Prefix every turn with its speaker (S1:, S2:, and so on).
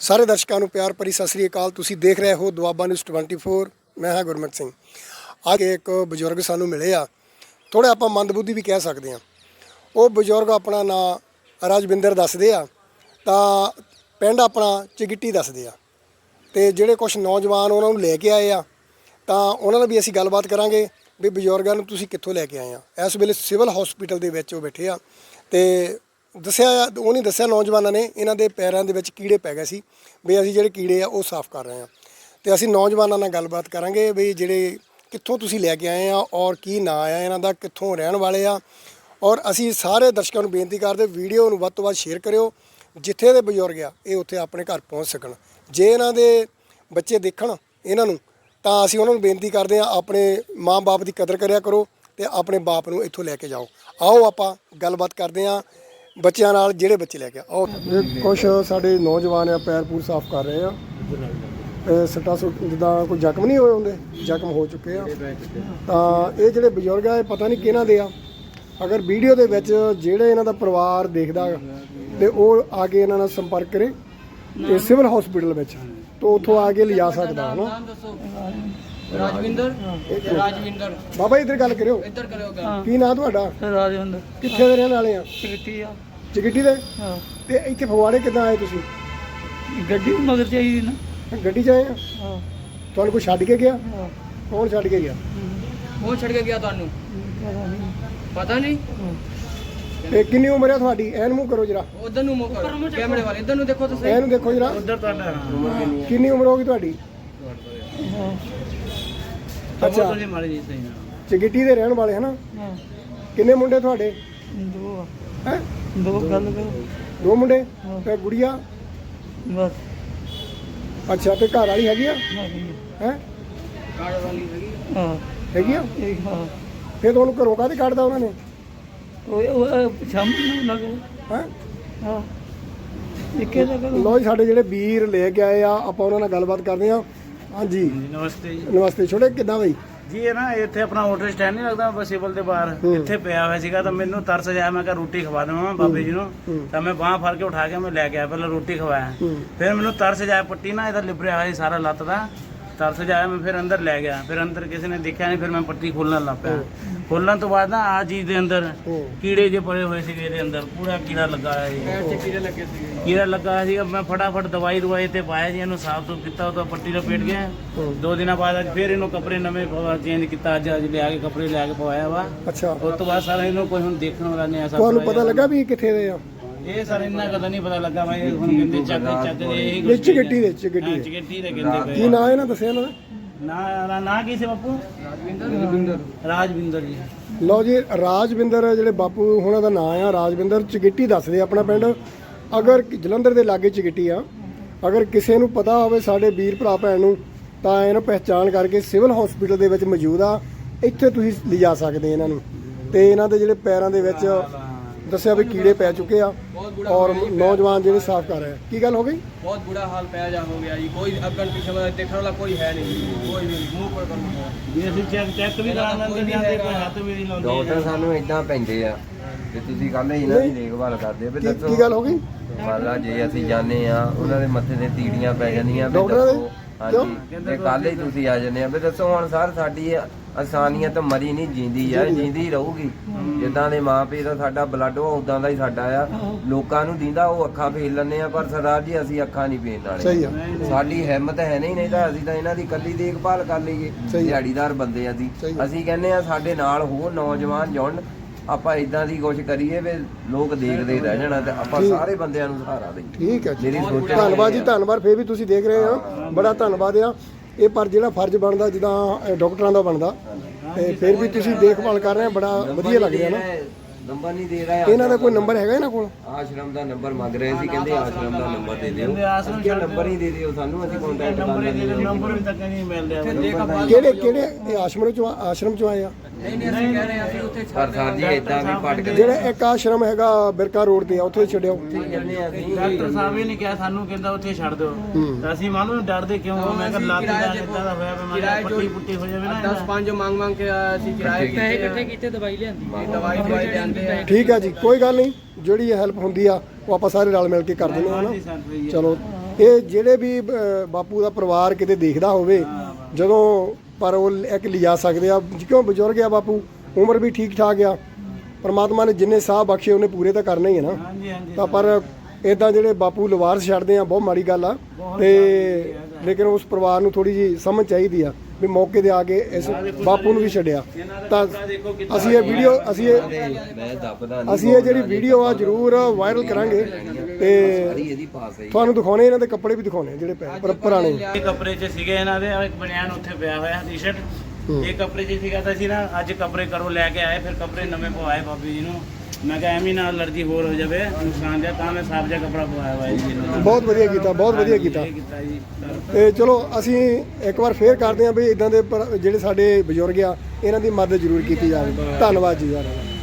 S1: ਸਾਰੇ ਦਰਸ਼ਕਾਂ ਨੂੰ ਪਿਆਰ ਭਰੀ ਸਤਿ ਸ੍ਰੀ ਅਕਾਲ। ਤੁਸੀਂ ਦੇਖ ਰਹੇ ਹੋ ਦੁਆਬਾ ਨਿਊਜ਼ 24 ਮੈਂ ਹਾਂ ਗੁਰਮਤ ਸਿੰਘ। ਅੱਜ ਇੱਕ ਬਜ਼ੁਰਗ ਸਾਨੂੰ ਮਿਲੇ ਆ। ਥੋੜਾ ਆਪਾਂ ਮੰਦਬੁੱਧੀ ਵੀ ਕਹਿ ਸਕਦੇ ਆ ਉਹ ਬਜ਼ੁਰਗ ਆਪਣਾ ਨਾਂ ਰਾਜਵਿੰਦਰ ਦੱਸਦੇ ਆ। ਤਾਂ ਪਿੰਡ ਆਪਣਾ ਚਿਗਿੱਟੀ ਦੱਸਦੇ ਆ। ਤੇ ਜਿਹੜੇ ਕੁਝ ਨੌਜਵਾਨ ਉਹਨਾਂ ਨੂੰ ਲੈ ਕੇ ਆਏ ਆ, ਤਾਂ ਉਹਨਾਂ ਨਾਲ ਵੀ ਅਸੀਂ ਗੱਲਬਾਤ ਕਰਾਂਗੇ ਵੀ ਬਜ਼ੁਰਗਾਂ ਨੂੰ ਤੁਸੀਂ ਕਿੱਥੋਂ ਲੈ ਕੇ ਆਏ ਆ। ਇਸ ਵੇਲੇ ਸਿਵਲ ਹਸਪੀਟਲ ਦੇ ਵਿੱਚ ਉਹ ਬੈਠੇ ਆ। ਤੇ ਦੱਸਿਆ ਉਹ ਨਹੀਂ ਦੱਸਿਆ ਨੌਜਵਾਨਾਂ ਨੇ, ਇਹਨਾਂ ਦੇ ਪੈਰਾਂ ਦੇ ਵਿੱਚ ਕੀੜੇ ਪੈ ਗਏ ਸੀ ਵੀ ਅਸੀਂ ਜਿਹੜੇ ਕੀੜੇ ਆ, ਉਹ ਸਾਫ਼ ਕਰ ਰਹੇ ਹਾਂ। ਤੇ ਅਸੀਂ ਨੌਜਵਾਨਾਂ ਨਾਲ ਗੱਲਬਾਤ ਕਰਾਂਗੇ ਵੀ ਜਿਹੜੇ ਕਿੱਥੋਂ ਤੁਸੀਂ ਲੈ ਕੇ ਆਏ ਆ ਔਰ ਕੀ ਨਾਂ ਆ ਇਹਨਾਂ ਦਾ, ਕਿੱਥੋਂ ਰਹਿਣ ਵਾਲੇ ਆ। ਔਰ ਅਸੀਂ ਸਾਰੇ ਦਰਸ਼ਕਾਂ ਨੂੰ ਬੇਨਤੀ ਕਰਦੇ, ਵੀਡੀਓ ਨੂੰ ਵੱਧ ਤੋਂ ਵੱਧ ਸ਼ੇਅਰ ਕਰਿਓ, ਜਿੱਥੇ ਦੇ ਬਜ਼ੁਰਗ ਆ, ਇਹ ਉੱਥੇ ਆਪਣੇ ਘਰ ਪਹੁੰਚ ਸਕਣ। ਜੇ ਇਹਨਾਂ ਦੇ ਬੱਚੇ ਦੇਖਣ ਇਹਨਾਂ ਨੂੰ, ਤਾਂ ਅਸੀਂ ਉਹਨਾਂ ਨੂੰ ਬੇਨਤੀ ਕਰਦੇ ਆ ਆਪਣੇ ਮਾਂ-ਬਾਪ ਦੀ ਕਦਰ ਕਰਿਆ ਕਰੋ ਤੇ ਆਪਣੇ ਬਾਪ ਨੂੰ ਇੱਥੋਂ ਲੈ ਕੇ ਜਾਓ। ਆਓ ਆਪਾਂ ਗੱਲਬਾਤ ਕਰਦੇ ਆ ਬੱਚਿਆਂ ਨਾਲ ਜਿਹੜੇ ਬੱਚੇ ਲੈ ਕੇ ਆ- ਆਓ ਕੁਝ ਸਾਡੇ ਨੌਜਵਾਨ ਆ, ਪੈਰ ਪੂਰ ਸਾਫ਼ ਕਰ ਰਹੇ ਆ। ਇਹ ਸੱਟਾ ਸੁੱਟ, ਜਿੱਦਾਂ ਕੋਈ ਜ਼ਖਮ ਨਹੀਂ ਹੋਏ ਹੁੰਦੇ, ਜ਼ਖਮ ਹੋ ਚੁੱਕੇ ਆ। ਤਾਂ ਇਹ ਜਿਹੜੇ ਬਜ਼ੁਰਗ ਆ, ਇਹ ਪਤਾ ਨਹੀਂ ਕਿਹਨਾਂ ਦੇ ਆ। ਅਗਰ ਵੀਡੀਓ ਦੇ ਵਿੱਚ ਜਿਹੜੇ ਇਹਨਾਂ ਦਾ ਪਰਿਵਾਰ ਦੇਖਦਾ ਤੇ ਉਹ ਆ ਕੇ ਇਹਨਾਂ ਨਾਲ ਸੰਪਰਕ ਕਰੇ ਤੇ ਸਿਵਲ ਹਸਪੀਟਲ ਵਿੱਚ, ਤੋਂ ਉੱਥੋਂ ਆ ਕੇ ਲਿਜਾ ਸਕਦਾ, ਹਨਾ?
S2: ਨਾਮ ਰਾਜਵਿੰਦਰ? ਰਾਜਵਿੰਦਰ।
S1: ਬਾਬਾ ਇੱਧਰ ਗੱਲ ਕਰਿਓ।
S2: ਇੱਧਰ ਕਰਿਓ ਗੱਲ।
S1: ਕੀ ਨਾਂ ਤੁਹਾਡਾ?
S3: ਰਾਜਵਿੰਦਰ।
S1: ਕਿੱਥੇ ਦੇ ਰਹਿਣ ਵਾਲੇ ਆ?
S3: ਕਿੱਟੀ ਆ।
S1: ਚਿਗਿੱਟੀ ਦੇ?
S3: ਹਾਂ।
S1: ਤੇ ਇੱਥੇ ਫਗਵਾੜੇ ਕਿੱਦਾਂ ਆਏ ਤੁਸੀਂ?
S3: ਗੱਡੀ ਮਗਰ ਚਾਹੀਦੀ ਨਾ।
S1: ਗੱਡੀ 'ਚ ਆਏ ਆ?
S3: ਹਾਂ।
S1: ਤੁਹਾਨੂੰ ਕੋਈ ਛੱਡ ਕੇ ਗਿਆ?
S3: ਹਾਂ।
S1: ਕੌਣ ਛੱਡ ਕੇ ਗਿਆ?
S2: ਕੌਣ ਛੱਡ ਕੇ ਗਿਆ ਤੁਹਾਨੂੰ?
S3: ਪਤਾ ਨਹੀਂ।
S2: ਪਤਾ ਨਹੀਂ
S1: ਤੇ ਕਿੰਨੀ ਉਮਰ ਹੈ ਤੁਹਾਡੀ? ਐਨ ਮੂੰਹ ਕਰੋ ਜਰਾ।
S2: ਉਧਰ ਨੂੰ ਮੁੱਕ ਕੈਮਰੇ ਵਾਲੇ ਇੱਧਰ ਨੂੰ ਦੇਖੋ ਤੁਸੀਂ।
S1: ਐਨ ਦੇਖੋ ਜਰਾ।
S3: ਉਧਰ ਤੁਹਾਡਾ
S1: ਕਿੰਨੀ ਉਮਰ ਹੋਗੀ ਤੁਹਾਡੀ?
S3: ਹਾਂ।
S1: ਅੱਛਾ।
S3: ਤੁਸੀਂ ਮਾੜੀ ਜੀ ਸਹੀ ਨਾ
S1: ਚਿਗਿੱਟੀ ਦੇ ਰਹਿਣ ਵਾਲੇ ਹਨਾ?
S3: ਹਾਂ।
S1: ਕਿੰਨੇ ਮੁੰਡੇ ਤੁਹਾਡੇ?
S3: ਦੋ ਆ।
S1: ਹੈ?
S3: ਦੋ ਗੱਲ ਕਰੋ।
S1: ਦੋ ਮੁੰਡੇ?
S3: ਹਾਂ।
S1: ਤੇ ਗੁੜੀਆ?
S3: ਬਸ।
S1: ਅੱਛਾ ਤੇ ਘਰ ਵਾਲੀ ਹੈਗੀ ਆ? ਹੈ?
S2: ਕਾਰਡ ਵਾਲੀ ਹੈਗੀ
S3: ਆ। ਹਾਂ।
S1: ਹੈਗੀ ਆ?
S3: ਇਹ ਹਾਂ।
S1: ਫਿਰ ਤੁਹਾਨੂੰ ਘਰੋਂ ਕਾਹਦੇ ਕੱਢਦਾ ਉਹਨਾਂ ਨੇ?
S3: ਉਹ ਉਹ ਸ਼ਾਮ ਨੂੰ ਲੱਗੇ
S1: ਹੈ?
S3: ਹਾਂ। ਇੱਕੇ ਦਾ ਕਰੋ
S1: ਲੋ ਜੀ ਸਾਡੇ ਜਿਹੜੇ ਵੀਰ ਲੈ ਕੇ ਆਏ ਆ ਆਪਾਂ ਉਹਨਾਂ ਨਾਲ ਗੱਲਬਾਤ ਕਰਦੇ ਆ ਹਾਂਜੀ।
S3: ਨਮਸਤੇ ਜੀ।
S1: ਨਮਸਤੇ ਛੋਟੇ ਕਿੱਦਾਂ ਬਈ?
S3: ਜੀ ਇਹ ਨਾ ਇੱਥੇ ਆਪਣਾ ਆਟੋ ਸਟੈਂਡ ਨਹੀਂ ਲੱਗਦਾ ਬਸ ਸਿਵਲ ਦੇ ਬਾਹਰ। ਇੱਥੇ ਪਿਆ ਹੋਇਆ ਸੀਗਾ ਤਾਂ ਮੈਨੂੰ ਤਰਸ ਜਾਇਆ ਮੈਂ ਕਿਹਾ ਰੋਟੀ ਖਵਾ ਦੇਵਾਂ ਬਾਬੇ ਜੀ ਨੂੰ। ਤਾਂ ਮੈਂ ਬਾਹ ਫੜ ਕੇ ਉਠਾ ਕੇ ਮੈਂ ਲੈ ਕੇ ਆਇਆ ਪਹਿਲਾਂ ਰੋਟੀ ਖਵਾਇਆ। ਫਿਰ ਮੈਨੂੰ ਤਰਸ ਜਾਇਆ ਪੱਟੀ ਨਾ ਇਹਦਾ ਲਿਬੜਿਆ ਹੋਇਆ ਸਾਰਾ ਲੱਤ ਦਾ। ਤਰਸ ਜਾਇਆ ਮੈਂ ਫਿਰ ਅੰਦਰ ਲੈ ਗਿਆ। ਫਿਰ ਅੰਦਰ ਕਿਸੇ ਨੇ ਦੇਖਿਆ ਨਹੀਂ ਫਿਰ ਮੈਂ ਪੱਟੀ ਖੋਲਣ ਲੱਗ ਪਿਆ। ਖੋਲਣ ਤੋਂ ਬਾਅਦ ਨਾ ਆ ਚੀਜ਼ ਦੇ ਅੰਦਰ ਕੀੜੇ ਜੇ ਪੜੇ ਹੋਏ ਸੀਗੇ ਇਹਦੇ ਅੰਦਰ ਪੂਰਾ ਕੀੜਾ ਲੱਗਾ ਹੋਇਆ ਸੀ।
S2: ਪੈਰ 'ਚ ਕੀੜੇ ਲੱਗੇ ਸੀਗੇ।
S3: ਕੀੜਾ ਲੱਗਾ ਹੋਇਆ ਸੀਗਾ ਮੈਂ ਫਟਾਫਟ ਦਵਾਈ ਦਵਾਈ ਤੇ ਪਾਇਆ ਜੀ ਇਹਨੂੰ ਸਾਫ਼ ਸੁਥਰਾ ਕੀਤਾ ਉਹ ਤਾਂ ਪੱਟੀ ਦਾ ਪੇਟ ਗਿਆ। ਦੋ ਦਿਨਾਂ ਬਾਅਦ ਅੱਜ ਫਿਰ ਇਹਨੂੰ ਕੱਪੜੇ ਨਵੇਂ ਚੇਂਜ ਕੀਤਾ ਅੱਜ ਅੱਜ ਲਿਆ ਕੇ ਕੱਪੜੇ ਲਿਆ ਕੇ ਪਵਾਇਆ ਵਾ।
S1: ਅੱਛਾ।
S3: ਉਸ ਤੋਂ ਬਾਅਦ ਸਾਰਾ ਇਹਨੂੰ ਕੋਈ ਹੁਣ ਦੇਖਣ ਵਾਲਾ ਨਹੀਂ ਐਸਾ
S1: ਤੁਹਾਨੂੰ ਪਤਾ ਲੱਗਾ ਵੀ ਇਹ ਕਿੱਥੇ ਦੇ ਆ?
S3: ਇਹ ਸਰ ਇੰਨਾ ਕਦਾ ਨਹੀਂ ਪਤਾ ਲੱਗਾ ਭਾਈ ਹੁਣ ਕਹਿੰਦੇ ਚੱਕ ਚੱਕ ਦੇ ਇਹ
S1: ਇਹ ਚਿਗਿੱਟੀ ਦੇ ਚਿਗਿੱਟੀ
S3: ਹਾਂ
S1: ਦੇ
S3: ਚਿਗਿੱਟੀ ਦੇ ਕਹਿੰਦੇ
S1: ਕੀ
S3: ਪਏ
S1: ਨਾਂ ਇਹਨਾਂ ਦੱਸਿਆ ਨਾ
S3: ਨਾ ਨਾ ਨਾ ਕੀ ਸੀ ਬਾਪੂ?
S2: ਰਾਜਵਿੰਦਰ ਰਾਜਵਿੰਦਰ।
S3: ਰਾਜਵਿੰਦਰ ਜੀ।
S1: ਲਓ ਜੀ ਰਾਜਵਿੰਦਰ ਜਿਹੜੇ ਬਾਪੂ ਉਹਨਾਂ ਦਾ ਨਾਂ ਆ ਰਾਜਵਿੰਦਰ ਚਿਗਿੱਟੀ ਦੱਸਦੇ ਆਪਣਾ ਪਿੰਡ। ਅਗਰ ਜਲੰਧਰ ਦੇ ਲਾਗੇ ਚਿਗਿੱਟੀ ਆ ਅਗਰ ਕਿਸੇ ਨੂੰ ਪਤਾ ਹੋਵੇ ਸਾਡੇ ਵੀਰ ਭਰਾ ਭੈਣ ਨੂੰ ਤਾਂ ਇਹਨਾਂ ਪਹਿਚਾਣ ਕਰਕੇ ਸਿਵਲ ਹਸਪੀਟਲ ਦੇ ਵਿੱਚ ਮੌਜੂਦ ਆ। ਇੱਥੇ ਤੁਸੀਂ ਲਿਜਾ ਸਕਦੇ ਇਹਨਾਂ ਨੂੰ। ਤੇ ਇਹਨਾਂ ਦੇ ਜਿਹੜੇ ਪੈਰਾਂ ਦੇ ਵਿੱਚ ਦੱਸਿਆ ਵੀ ਕੀੜੇ ਪੈ ਚੁੱਕੇ ਆ ਔਰ ਨੌਜਵਾਨ ਜਿਹੜੇ ਸਾਫ਼ ਕਰ ਰਹੇ ਆ। ਕੀ ਗੱਲ ਹੋ ਗਈ?
S2: ਬਹੁਤ ਬੁਰਾ ਹਾਲ ਪਿਆ ਜਾ ਹੋ ਗਿਆ ਜੀ ਕੋਈ ਅੱਗਣ ਪਿੱਛੇ ਵਾਲਾ ਦੇਖਣ ਵਾਲਾ ਕੋਈ ਹੈ ਨਹੀਂ ਜੀ, ਕੋਈ ਵੀ ਮੂੰਹ ਪਰ ਕਰ।
S3: ਇਹ ਅਸੀਂ ਚੈੱਕ ਚੈੱਕ ਵੀ ਕਰਾ ਲੈਂਦੇ ਨਹੀਂ ਆਂਦੇ ਕੋਈ ਹੱਥ ਵੀ ਨਹੀਂ ਲਾਉਂਦੇ
S4: ਡਾਕਟਰ ਸਾਨੂੰ ਇਦਾਂ ਪੈਂਦੇ ਆ ਤੇ ਤੁਸੀਂ ਕਹਿੰਦੇ ਇਹਨਾਂ ਦੀ ਦੇਖਭਾਲ ਕਰਦੇ ਆ ਵੀ
S1: ਕੀ
S4: ਦੱਸੋ।
S1: ਕੀ ਗੱਲ ਹੋ ਗਈ?
S4: ਮੰਨ ਲਾ ਜੇ ਅਸੀਂ ਜਾਂਦੇ ਆ ਉਹਨਾਂ ਦੇ ਮੱਥੇ ਤੇ ਤੀੜੀਆਂ ਪੈ ਜਾਂਦੀਆਂ ਵੀ
S1: ਡਾਕਟਰਾਂ ਦੇ?
S4: ਦੱਸੋ। ਹਾਂਜੀ ਤੇ ਕੱਲ ਹੀ ਤੁਸੀਂ ਆ ਜਾਂਦੇ ਆ ਵੀ ਦੱਸੋ ਹੁਣ ਸਰ ਸਾਡੀ ਆਸਾਨੀਅਤ ਮਰੀ ਨਹੀਂ ਜਿੰਦੀ ਆ। ਜਿੰਦੀ ਰਹੂਗੀ। ਜਿੱਦਾਂ ਦੇ ਮਾਪੇ ਦਾ ਸਾਡਾ ਬਲੱਡ ਉਹ ਉਦਾਂ ਦਾ ਹੀ ਸਾਡਾ ਆ। ਲੋਕਾਂ ਨੂੰ ਦਿੰਦਾ ਉਹ ਅੱਖਾਂ ਫੇਲ ਲੈਂਦੇ ਆ ਪਰ ਸਰਦਾਰ ਜੀ ਅਸੀਂ ਅੱਖਾਂ ਨਹੀਂ ਫੇਰਨ ਵਾਲੇ। ਸਾਡੀ ਹਿੰਮਤ ਹੈ ਨਹੀਂ ਨਹੀਂ ਤਾਂ ਅਸੀਂ ਤਾਂ ਇਹਨਾਂ ਦੀ ਕੱਲੀ ਦੇਖਭਾਲ ਕਰ ਲਈਏ। ਦਿਹਾੜੀਦਾਰ ਬੰਦੇ ਅਸੀਂ। ਅਸੀਂ ਕਹਿੰਦੇ ਆ ਸਾਡੇ ਨਾਲ ਹੋਰ ਨੌਜਵਾਨ ਜੁੜਨ ਆਪਾਂ ਇਦਾਂ ਦੀ ਕੋਸ਼ਿਸ਼ ਕਰੀਏ ਵੀ ਲੋਕ ਦੇਖਦੇ ਰਹਿ ਜਾਣਾ ਤੇ ਆਪਾਂ। ਸਾਰੇ ਬੰਦਿਆਂ ਨੂੰ ਸਹਾਰਾ ਦੇਈਏ।
S1: ਠੀਕ ਹੈ ਜੀ। ਧੰਨਵਾਦ ਜੀ ਧੰਨਵਾਦ ਫੇਰ ਵੀ ਤੁਸੀਂ ਦੇਖ ਰਹੇ ਹੋ। ਬੜਾ ਧੰਨਵਾਦ ਆ। ਇਹ ਪਰ ਜਿਹੜਾ ਫਰਜ਼ ਬਣਦਾ ਜਿੱਦਾਂ ਡਾਕਟਰਾਂ ਦਾ ਬਣਦਾ ਤੇ ਫਿਰ ਵੀ ਤੁਸੀਂ ਦੇਖਭਾਲ ਕਰ ਰਹੇ ਹੋ ਬੜਾ ਵਧੀਆ ਲੱਗ ਰਿਹਾ ਨਾ।
S4: ਨੰਬਰ ਨਹੀਂ ਦੇ ਰਿਹਾ
S1: ਇਹਨਾਂ ਦਾ ਕੋਈ ਨੰਬਰ ਹੈਗਾ ਇਹਨਾਂ ਕੋਲ?
S4: ਆਸ਼ਰਮ ਦਾ ਨੰਬਰ ਮੰਗ ਰਹੇ ਸੀ ਕਹਿੰਦੇ ਆਸ਼ਰਮ ਦਾ ਨੰਬਰ ਦੇ ਦਿਓ। ਕਿ ਨੰਬਰ ਹੀ ਦੇ ਦਿਓ ਸਾਨੂੰ ਅਸੀਂ ਕੰਟੈਕਟ ਕਰ
S3: ਨੰਬਰ
S4: ਲਾਂਗੇ
S3: ਇਹਦੇ ਨੰਬਰ ਵੀ ਤੱਕ ਨਹੀਂ ਮਿਲ ਰਿਹਾ
S1: ਕਿਹੜੇ ਕਿਹੜੇ ਇਹ ਆਸ਼ਰਮ ਚੋਂ ਆਸ਼ਰਮ ਚੋਂ ਆਏ ਆ?
S2: ਨਹੀਂ ਨਹੀਂ ਅਸੀਂ ਕਹਿ ਰਹੇ ਹਾਂ ਅਸੀਂ ਉੱਥੇ
S4: ਪਰ ਸਰ ਜੀ ਇਦਾਂ ਵੀ ਪਟਕ
S1: ਜਿਹੜਾ ਇੱਕ ਆਸ਼ਰਮ ਹੈਗਾ ਬਿਰਕਾ ਰੋਡ ਤੇ ਆ ਉੱਥੇ ਛੱਡਿਓ।
S4: ਜਾਂਦੇ ਆ ਅਸੀਂ
S3: ਡਾਕਟਰ ਸਾਹਿਬ ਇਹ ਨਹੀਂ ਕਿਹਾ ਸਾਨੂੰ ਕਹਿੰਦਾ ਉੱਥੇ ਛੱਡ ਦਿਓ।
S1: ਹੂੰ।
S3: ਤਾਂ ਅਸੀਂ ਮੰਨ ਲਓ ਡਰਦੇ ਕਿਉਂ? ਮੈਂ ਕਿਹਾ ਲੱਤ ਦਾ ਇਦਾਂ ਦਾ ਹੋਇਆ ਵੀ ਮੈਂ ਪੱਟੀ ਪੁੱਟੀ ਹੋ ਜਾਵੇ ਨਾ
S2: 10 5 ਮੰਗ ਮੰਗ ਕੇ ਅਸੀਂ ਕਿਰਾਏ ਪੈਸੇ ਇਕੱਠੇ ਕੀਤੇ ਦਵਾਈ ਲਿਆਂਦੀ? ਦਵਾਈ ਦਵਾਈ ਲਿਆਂਦੇ ਆ।
S1: ਠੀਕ ਹੈ ਜੀ ਕੋਈ ਗੱਲ ਨਹੀਂ ਜਿਹੜੀ ਹੈਲਪ ਹੁੰਦੀ ਆ ਉਹ ਆਪਾਂ ਸਾਰੇ ਰਲ ਮਿਲ ਕੇ ਕਰ ਦਿੰਦੇ ਹਾਂ ਨਾ ਚਲੋ ਇਹ ਜਿਹੜੇ ਵੀ ਬਾਪੂ ਦਾ ਪਰਿਵਾਰ ਕਿਤੇ ਦੇਖਦਾ ਹੋਵੇ ਜਦੋਂ ਪਰ ਉਹ ਇੱਕ ਲਿਜਾ ਸਕਦੇ ਆ। ਕਿਉਂ ਬਜ਼ੁਰਗ ਆ ਬਾਪੂ? ਉਮਰ ਵੀ ਠੀਕ ਠਾਕ ਆ। ਪਰਮਾਤਮਾ ਨੇ ਜਿੰਨੇ ਸਾਹ ਬਖਸ਼ੇ ਉਹਨੇ ਪੂਰੇ ਤਾਂ ਕਰਨੇ ਹੀ ਆ ਨਾ।
S3: ਹਾਂਜੀ ਹਾਂਜੀ
S1: ਤਾਂ ਪਰ ਇਦਾਂ ਜਿਹੜੇ ਬਾਪੂ ਲਵਾਰਸ ਛੱਡਦੇ ਆ ਬਹੁਤ ਮਾੜੀ ਗੱਲ ਆ। ਤੇ ਲੇਕਿਨ ਉਸ ਪਰਿਵਾਰ ਨੂੰ ਥੋੜੀ ਜੀ ਸਮਝ ਚਾਹੀਦੀ ਆ। ਵੀ ਮੌਕੇ ਤੇ ਆ ਕੇ ਇਸ ਬਾਪੂ ਨੂੰ ਵੀ ਛੱਡਿਆ। ਤਾਂ ਅਸੀਂ ਇਹ ਵੀਡੀਓ ਅਸੀਂ ਇਹ
S4: ਮੈਂ ਦੱਬਦਾ
S1: ਅਸੀਂ ਇਹ ਜਿਹੜੀ ਵੀਡੀਓ ਆ ਜਰੂਰ ਵਾਇਰਲ ਕਰਾਂਗੇ ਤੇ ਤੁਹਾਨੂੰ ਦਿਖਾਉਣੇ ਇਹਨਾਂ ਦੇ ਕੱਪੜੇ ਵੀ ਦਿਖਾਉਣੇ ਜਿਹੜੇ ਪਏ ਪਰ ਪੁਰਾਣੇ
S3: ਇਹ ਕੱਪੜੇ 'ਚ ਸੀਗੇ ਇਹਨਾਂ ਦੇ ਇੱਕ ਬਨਿਆਨ ਉੱਥੇ ਪਿਆ ਹੋਇਆ ਟੀ-ਸ਼ਰਟ ਇਹ ਕੱਪੜੇ 'ਚ ਸੀਗਾ ਤਾਂ ਸੀ ਨਾ ਅੱਜ ਕੱਪੜੇ ਕਰੋ ਲੈ ਕੇ ਆਏ ਫਿਰ ਕੱਪੜੇ ਨਵੇਂ ਪਵਾਏ ਬਾਬੀ ਜੀ ਨੂੰ। ਮੈਂ ਕਿਹਾ ਐਵੇਂ ਨਾ ਅਲਰਜੀ ਹੋਰ ਹੋ ਜਾਵੇ ਨੁਕਸਾਨ ਦਿਆ ਤਾਂ ਮੈਂ ਸਾਫ਼ ਜਿਹਾ ਕੱਪੜਾ ਪਵਾਇਆ ਹੋਇਆ ਜੀ ਇਹਨਾਂ ਦਾ
S1: ਬਹੁਤ ਵਧੀਆ ਕੀਤਾ ਬਹੁਤ ਵਧੀਆ ਕੀਤਾ।
S3: ਇਹ ਕੀਤਾ ਜੀ ਸਰ।
S1: ਤੇ ਚਲੋ ਅਸੀਂ ਇੱਕ ਵਾਰ ਫੇਰ ਕਰਦੇ ਹਾਂ ਵੀ ਇਦਾਂ ਦੇ ਪਰ- ਜਿਹੜੇ ਸਾਡੇ ਬਜ਼ੁਰਗ ਆ ਇਹਨਾਂ ਦੀ ਮਦਦ ਜ਼ਰੂਰ ਕੀਤੀ ਜਾਵੇ। ਧੰਨਵਾਦ ਜੀ ਸਾਰਿਆਂ ਦਾ।